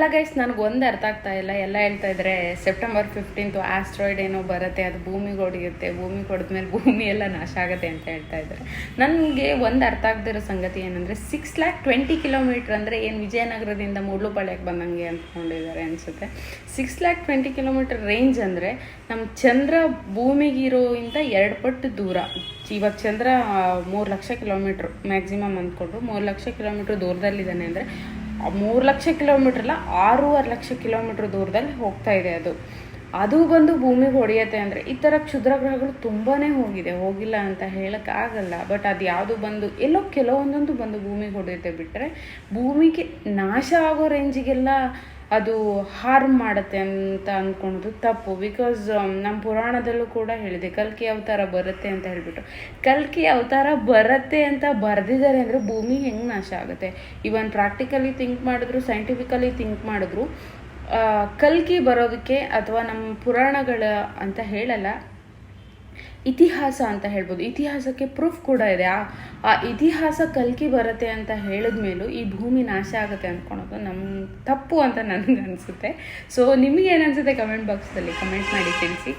ಅಲ್ಲ ಗೈಸ್ ನನಗೆ ಒಂದು ಅರ್ಥ ಆಗ್ತಾ ಇಲ್ಲ. ಎಲ್ಲ ಹೇಳ್ತಾ ಇದ್ರೆ ಸೆಪ್ಟೆಂಬರ್ ಫಿಫ್ಟೀನ್ತು ಆಸ್ಟ್ರಾಯ್ಡ್ ಏನೋ ಬರುತ್ತೆ, ಅದು ಭೂಮಿಗೆ ಹೊಡೆಯುತ್ತೆ ಭೂಮಿಗೆ ಹೊಡೆದ್ಮೇಲೆ ಭೂಮಿ ಎಲ್ಲ ನಾಶ ಆಗುತ್ತೆ ಅಂತ ಹೇಳ್ತಾ ಇದ್ದಾರೆ. ನನಗೆ ಒಂದು ಅರ್ಥ ಆಗದಿರೋ ಸಂಗತಿ ಏನಂದರೆ ಸಿಕ್ಸ್ ಲ್ಯಾಕ್ ಟ್ವೆಂಟಿ ಕಿಲೋಮೀಟ್ರ್ ಅಂದರೆ ಏನು ವಿಜಯನಗರದಿಂದ ಮೂಡ್ಲುಪಾಳ್ಯಕ್ಕೆ ಬಂದಂಗೆ ಅಂದ್ಕೊಂಡಿದ್ದಾರೆ ಅನಿಸುತ್ತೆ. Six lakh twenty kilometre range ಅಂದರೆ ನಮ್ಮ ಚಂದ್ರ ಭೂಮಿಗಿರೋ ಇಂಥ ಎರಡು ಪಟ್ಟು ದೂರ. ಇವಾಗ ಚಂದ್ರ ಮೂರು ಲಕ್ಷ ಕಿಲೋಮೀಟ್ರ್ ಮ್ಯಾಕ್ಸಿಮಮ್ ಅಂದ್ಕೊಂಡು ಮೂರು ಲಕ್ಷ ಕಿಲೋಮೀಟ್ರ್ ದೂರದಲ್ಲಿದ್ದಾನೆ ಅಂದರೆ ಮೂರು ಲಕ್ಷ ಕಿಲೋಮೀಟ್ರ್ ಅಲ್ಲ ಆರೂವರೆ ಲಕ್ಷ ಕಿಲೋಮೀಟ್ರ್ ದೂರದಲ್ಲಿ ಹೋಗ್ತಾ ಇದೆ ಅದು. ಅದು ಬಂದು ಭೂಮಿಗೆ ಹೊಡೆಯುತ್ತೆ ಅಂದರೆ ಈ ಥರ ಕ್ಷುದ್ರ ಗ್ರಹಗಳು ತುಂಬಾ ಹೋಗಿದೆ, ಹೋಗಿಲ್ಲ ಅಂತ ಹೇಳೋಕ್ಕಾಗಲ್ಲ ಬಟ್ ಅದು ಯಾವುದು ಬಂದು, ಎಲ್ಲೋ ಕೆಲವೊಂದೊಂದು ಬಂದು ಭೂಮಿಗೆ ಹೊಡೆಯುತ್ತೆ ಬಿಟ್ಟರೆ ಭೂಮಿಗೆ ನಾಶ ಆಗೋ ರೇಂಜಿಗೆಲ್ಲ ಅದು ಹಾರ್ಮ್ ಮಾಡುತ್ತೆ ಅಂತ ಅಂದ್ಕೊಳೋದು ತಪ್ಪು. ಬಿಕಾಸ್ ನಮ್ಮ ಪುರಾಣದಲ್ಲೂ ಕೂಡ ಹೇಳಿದೆ, ಕಲ್ಕಿ ಅವತಾರ ಬರುತ್ತೆ ಅಂತ ಹೇಳಿಬಿಟ್ಟು. ಕಲ್ಕಿ ಅವತಾರ ಬರುತ್ತೆ ಅಂತ ಬರೆದಿದ್ದಾರೆ ಅಂದರೆ ಭೂಮಿ ಹೆಂಗೆ ನಾಶ ಆಗುತ್ತೆ? ಇವನ್ ಪ್ರಾಕ್ಟಿಕಲಿ ಥಿಂಕ್ ಮಾಡಿದ್ರು ಸೈಂಟಿಫಿಕಲಿ ಥಿಂಕ್ ಮಾಡಿದ್ರು ಕಲ್ಕಿ ಬರೋದಕ್ಕೆ ಅಥವಾ ನಮ್ಮ ಪುರಾಣಗಳ ಅಂತ ಹೇಳಲ್ಲ, ಇತಿಹಾಸ ಅಂತ ಹೇಳ್ಬೋದು. ಇತಿಹಾಸಕ್ಕೆ ಪ್ರೂಫ್ ಕೂಡ ಇದೆ. ಆ ಆ ಇತಿಹಾಸ ಕಲ್ಕಿ ಬರುತ್ತೆ ಅಂತ ಹೇಳಿದ ಮೇಲೂ ಈ ಭೂಮಿ ನಾಶ ಆಗುತ್ತೆ ಅಂದ್ಕೊಳೋದು ನಮ್ಮ ತಪ್ಪು ಅಂತ ನನಗೆ ಅನಿಸುತ್ತೆ ಸೊ ನಿಮಗೆ ಏನು ಅನಿಸುತ್ತೆ ಕಮೆಂಟ್ ಬಾಕ್ಸಲ್ಲಿ ಕಮೆಂಟ್ ಮಾಡಿ ತಿಳಿಸಿ.